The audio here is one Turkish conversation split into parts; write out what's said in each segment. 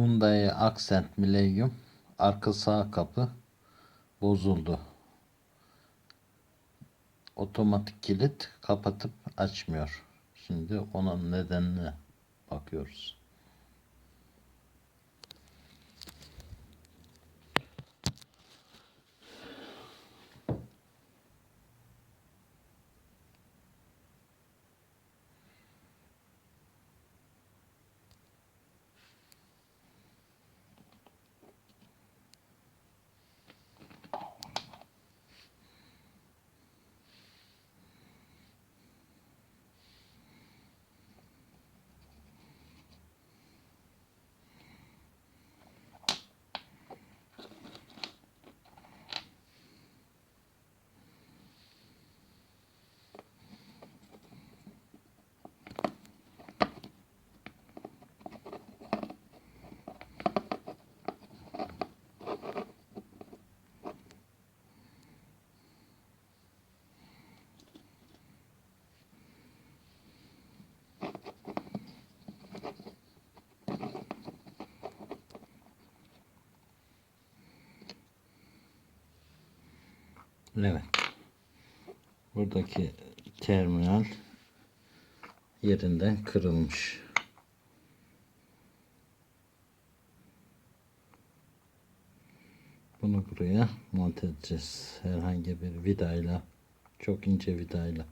Hyundai Accent Millennium arka sağ kapı bozuldu. Otomatik kilit kapatıp açmıyor. Şimdi onun nedenine bakıyoruz. Evet. Buradaki terminal yerinden kırılmış. Bunu buraya monte edeceğiz. Herhangi bir vidayla. Çok ince vidayla.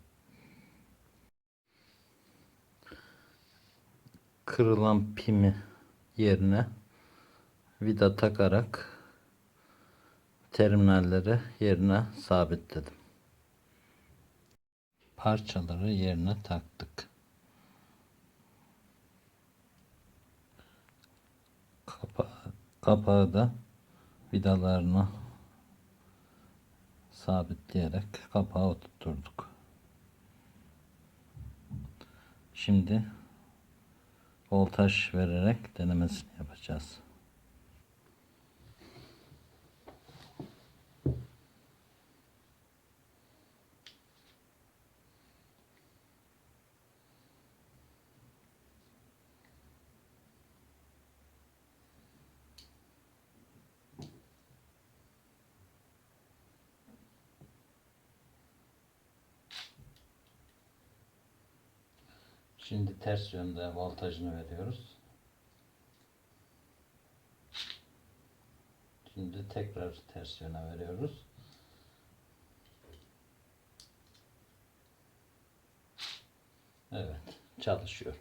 Kırılan pimi yerine vida takarak terminalleri yerine sabitledim. Parçaları yerine taktık. Kapağı, kapağı da vidalarını sabitleyerek kapağı oturtturduk. Şimdi voltaj vererek denemesini yapacağız. Şimdi ters yönde voltajını veriyoruz. Şimdi tekrar ters yöne veriyoruz. Evet, çalışıyor.